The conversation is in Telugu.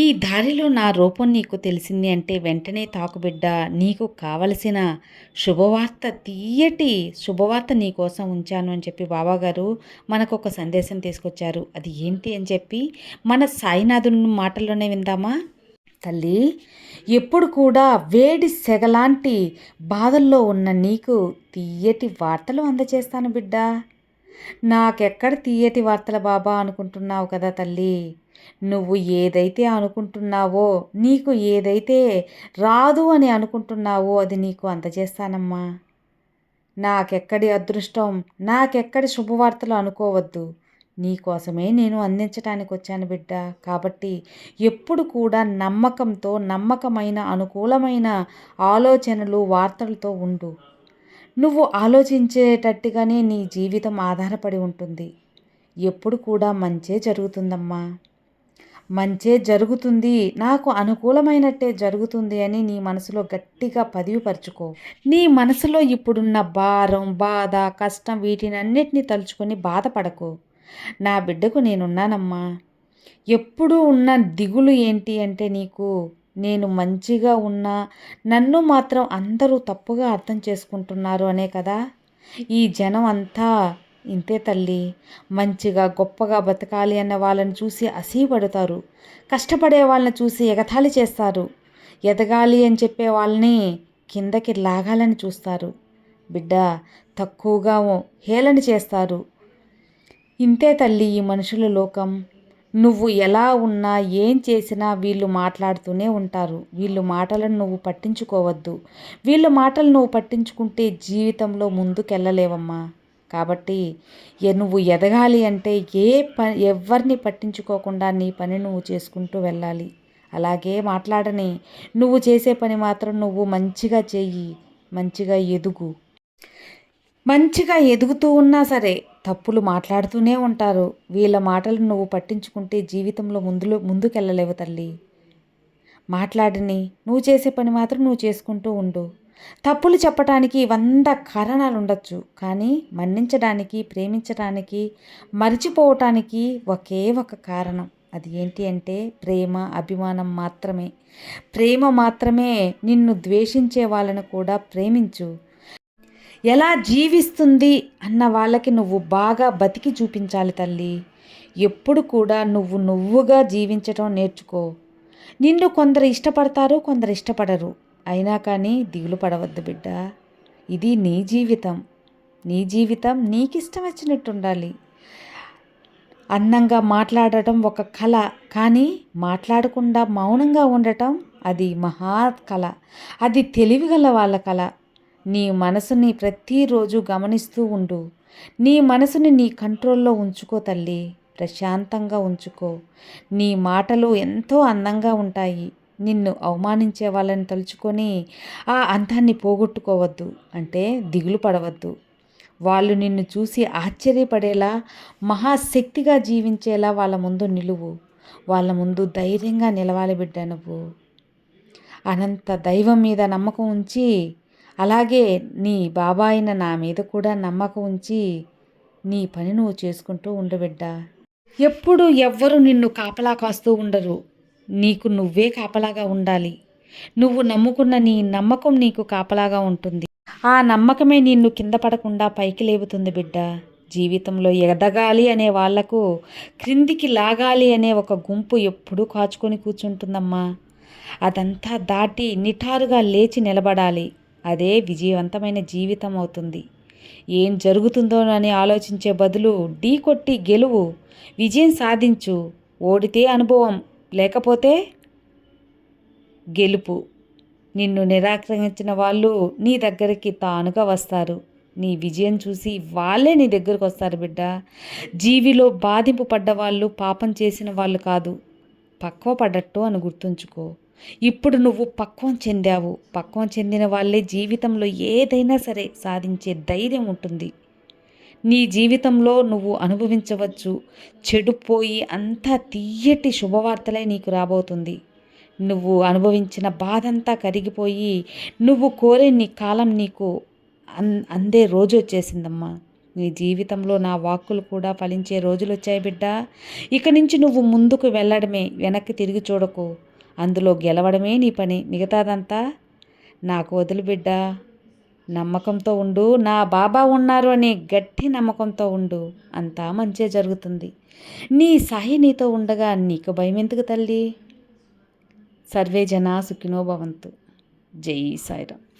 ఈ దారిలో నా రూపం నీకు తెలిసింది అంటే వెంటనే తాకుబిడ్డ నీకు కావలసిన శుభవార్త తీయటి శుభవార్త నీ కోసం ఉంచాను అని చెప్పి బాబాగారు మనకు ఒక సందేశం తీసుకొచ్చారు. అది ఏంటి అని చెప్పి మన సాయినాథుని మాటల్లోనే విందామా? తల్లి ఎప్పుడు కూడా వేడి సెగలాంటి బాధల్లో ఉన్న నీకు తీయటి వార్తలు అందజేస్తాను బిడ్డ. నాకెక్కడ తీయటి వార్తల బాబా అనుకుంటున్నావు కదా తల్లి? నువ్వు ఏదైతే అనుకుంటున్నావో నీకు ఏదైతే రాదు అని అనుకుంటున్నావో అది నీకు అందజేస్తానమ్మా. నాకెక్కడి అదృష్టం నాకెక్కడి శుభవార్తలు అనుకోవద్దు. నీకోసమే నేను అందించడానికి వచ్చాను బిడ్డ. కాబట్టి ఎప్పుడు కూడా నమ్మకంతో నమ్మకమైన అనుకూలమైన ఆలోచనలు వార్తలతో ఉండు. నువ్వు ఆలోచించేటట్టుగానే నీ జీవితం ఆధారపడి ఉంటుంది. ఎప్పుడు కూడా మంచే జరుగుతుందమ్మా. మంచే జరుగుతుంది. నాకు అనుకూలమైనట్టే జరుగుతుంది అని నీ మనసులో గట్టిగా పదివిపరుచుకో. నీ మనసులో ఇప్పుడున్న భారం బాధ కష్టం వీటిని అన్నిటినీ తలుచుకొని బాధపడకు. నా బిడ్డకు నేనున్నానమ్మా. ఎప్పుడూ ఉన్న దిగులు ఏంటి అంటే నీకు నేను మంచిగా ఉన్నా నన్ను మాత్రం అందరూ తప్పుగా అర్థం చేసుకుంటున్నారు అనే కదా? ఈ జనం అంతా ఇంతే తల్లి మంచిగా గొప్పగా బతకాలి అన్న వాళ్ళని చూసి అసీపడతారు. కష్టపడే వాళ్ళని చూసి ఎగతాళి చేస్తారు. ఎదగాలి అని చెప్పే వాళ్ళని కిందకి లాగాలని చూస్తారు. బిడ్డ తక్కువగా హేళన చేస్తారు. ఇంతే తల్లి ఈ మనుషుల లోకం. నువ్వు ఎలా ఉన్నా ఏం చేసినా వీళ్ళు మాట్లాడుతూనే ఉంటారు. వీళ్ళు మాటలను నువ్వు పట్టించుకోవద్దు. వీళ్ళ మాటలు నువ్వు పట్టించుకుంటే జీవితంలో ముందుకెళ్ళలేవమ్మా. కాబట్టి నువ్వు ఎదగాలి అంటే ఏ ప ఎవరిని పట్టించుకోకుండా నీ పని నువ్వు చేసుకుంటూ వెళ్ళాలి. అలాగే మాట్లాడని నువ్వు చేసే పని మాత్రం నువ్వు మంచిగా చెయ్యి మంచిగా ఎదుగు. మంచిగా ఎదుగుతూ ఉన్నా సరే తప్పులు మాట్లాడుతూనే ఉంటారు. వీళ్ళ మాటలు నువ్వు పట్టించుకుంటే జీవితంలో ముందులో ముందుకెళ్ళలేవు తల్లి. మాట్లాడిని నువ్వు చేసే పని మాత్రం నువ్వు చేసుకుంటూ ఉండు. తప్పులు చెప్పటానికి వంద కారణాలు ఉండొచ్చు కానీ మన్నించడానికి ప్రేమించడానికి మరిచిపోవటానికి ఒకే ఒక కారణం. అది ఏంటి అంటే ప్రేమ అభిమానం మాత్రమే. ప్రేమ మాత్రమే నిన్ను ద్వేషించే వాళ్ళను కూడా ప్రేమించు. ఎలా జీవిస్తుంది అన్న వాళ్ళకి నువ్వు బాగా బతికి చూపించాలి తల్లి. ఎప్పుడు కూడా నువ్వు నువ్వుగా జీవించటం నేర్చుకో. నిన్ను కొందరు ఇష్టపడతారు కొందరు ఇష్టపడరు. అయినా కానీ దిగులు పడవద్దు బిడ్డ. ఇది నీ జీవితం. నీ జీవితం నీకిష్టం వచ్చినట్టు ఉండాలి అందంగా మాట్లాడటం ఒక కళ కానీ మాట్లాడకుండా మౌనంగా ఉండటం అది మహా కళ. అది తెలివిగల వాళ్ళ కళ. నీ మనసుని ప్రతిరోజు గమనిస్తూ ఉండు. నీ మనసుని నీ కంట్రోల్లో ఉంచుకో తల్లి. ప్రశాంతంగా ఉంచుకో. నీ మాటలు ఎంతో అందంగా ఉంటాయి. నిన్ను అవమానించే వాళ్ళని తలుచుకొని ఆ అంతాన్ని పోగొట్టుకోవద్దు. అంటే దిగులు పడవద్దు. వాళ్ళు నిన్ను చూసి ఆశ్చర్యపడేలా మహాశక్తిగా జీవించేలా వాళ్ళ ముందు నిలువు. వాళ్ళ ముందు ధైర్యంగా నిలవాలి బిడ్డ నువ్వు. అనంత దైవం మీద నమ్మకం ఉంచి అలాగే నీ బాబాయిన నా మీద కూడా నమ్మకం ఉంచి నీ పని నువ్వు చేసుకుంటూ ఉండబిడ్డ ఎప్పుడు ఎవ్వరు నిన్ను కాపలా కాస్తూ ఉండరు. నీకు నువ్వే కాపలాగా ఉండాలి. నువ్వు నమ్ముకున్న నీ నమ్మకం నీకు కాపలాగా ఉంటుంది. ఆ నమ్మకమే నిన్ను కింద పడకుండా పైకి లేపుతుంది బిడ్డ. జీవితంలో ఎదగాలి అనే వాళ్ళకు క్రిందికి లాగాలి అనే ఒక గుంపు ఎప్పుడూ కాచుకొని కూర్చుంటుందమ్మా. అదంతా దాటి నిటారుగా లేచి నిలబడాలి. అదే విజయవంతమైన జీవితం అవుతుంది. ఏం జరుగుతుందో అని ఆలోచించే బదులు ఢీ కొట్టి గెలువు విజయం సాధించు. ఓడితే అనుభవం లేకపోతే గెలుపు. నిన్ను నిరాకరించిన వాళ్ళు నీ దగ్గరికి తానుగా వస్తారు. నీ విజయం చూసి వాళ్ళే నీ దగ్గరకు వస్తారు బిడ్డ. జీవిలో బాధింపు పడ్డ వాళ్ళు పాపం చేసిన వాళ్ళు కాదు. పక్వ పడ్డట్టు అని గుర్తుంచుకో. ఇప్పుడు నువ్వు పక్వం చెందావు. పక్వం చెందిన వాళ్ళే జీవితంలో ఏదైనా సరే సాధించే ధైర్యం ఉంటుంది. నీ జీవితంలో నువ్వు అనుభవించవచ్చు. చెడుపోయి అంతా తీయటి శుభవార్తలే నీకు రాబోతుంది. నువ్వు అనుభవించిన బాధంతా కరిగిపోయి నువ్వు కోరే నీ కాలం నీకు అన్ అందే రోజు వచ్చేసిందమ్మా. నీ జీవితంలో నా వాక్కులు కూడా ఫలించే రోజులు వచ్చాయి బిడ్డ. ఇక నుంచి నువ్వు ముందుకు వెళ్ళడమే వెనక్కి తిరిగి చూడకు. అందులో గెలవడమే నీ పని మిగతాదంతా నాకు వదిలి బిడ్డా. నమ్మకంతో ఉండు నా బాబా ఉన్నారు అనే గట్టి నమ్మకంతో ఉండు అంతా మంచే జరుగుతుంది. నీ సాయి నీతో ఉండగా నీకు భయం ఎందుకు తల్లి? సర్వే జనా సుఖినో భవంతు. జై సాయిరామ్.